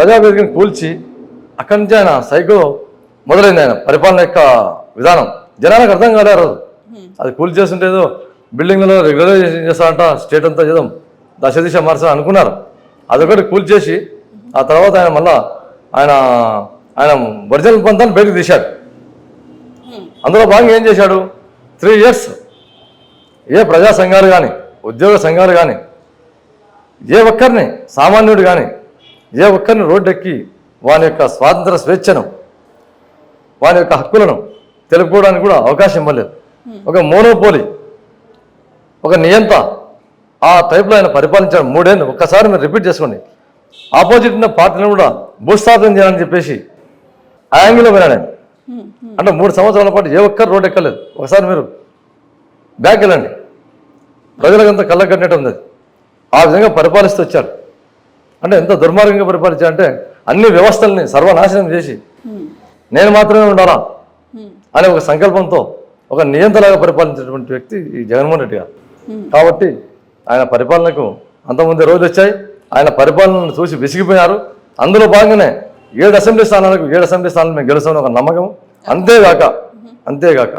ప్రజావేదికను కూల్చి అక్కడి నుంచి ఆయన సైకో మొదలైంది ఆయన పరిపాలన యొక్క విధానం. జనాలకు అర్థం కాలే రోజు. అది కూల్ చేస్తుంటే ఏదో బిల్డింగ్లలో రెగ్యులరైజేషన్ చేస్తారంట స్టేట్ అంతా చేద్దాం దశ దిశ మార్చా అనుకున్నారు. అదొకటి కూల్ చేసి ఆ తర్వాత ఆయన మళ్ళా ఆయన ఆయన ఒరిజినల్ పంతాన్ని బయటకు తీశాడు. అందులో భాగంగా ఏం చేశాడు? త్రీ ఇయర్స్ ఏ ప్రజా సంఘాలు కానీ ఉద్యోగ సంఘాలు కానీ ఏ ఒక్కరిని సామాన్యుడు కానీ ఏ ఒక్కరిని రోడ్డెక్కి వాని యొక్క స్వాతంత్ర స్వేచ్ఛను వాని యొక్క హక్కులను తెలుపుకోవడానికి కూడా అవకాశం ఇవ్వలేదు. ఒక మోనోపోలి ఒక నియంత ఆ టైప్లో ఆయన పరిపాలించాడు. మూడేళ్ళు ఒక్కసారి మీరు రిపీట్ చేసుకోండి. ఆపోజిట్ ఉన్న పార్టీని కూడా భూస్థాపనం చేయాలని చెప్పేసి ఆ యాంగిల్లో పోయినాడు ఆయన అంటే మూడు సంవత్సరాల పాటు ఏ ఒక్కరు రోడ్డు ఎక్కలేదు ఒకసారి మీరు బ్యాక్ వెళ్ళండి. ప్రజలకంతా కళ్ళ కట్టినట్టు ఉంది. ఆ విధంగా పరిపాలిస్తూ వచ్చారు. అంటే ఎంత దుర్మార్గంగా పరిపాలించారంటే అన్ని వ్యవస్థల్ని సర్వనాశనం చేసి నేను మాత్రమే ఉండాలా? అనే ఒక సంకల్పంతో ఒక నియంతలాగా పరిపాలించినటువంటి వ్యక్తి ఈ జగన్మోహన్ రెడ్డి గారు. కాబట్టి ఆయన పరిపాలనకు అంతకుముందే రోజులు వచ్చాయి. ఆయన పరిపాలనను చూసి విసిగిపోయారు అందులో భాగంగానే ఏడు అసెంబ్లీ స్థానాలకు ఏడు అసెంబ్లీ స్థానాలు మేము గెలుస్తామని ఒక నమ్మకం. అంతేగాక అంతేగాక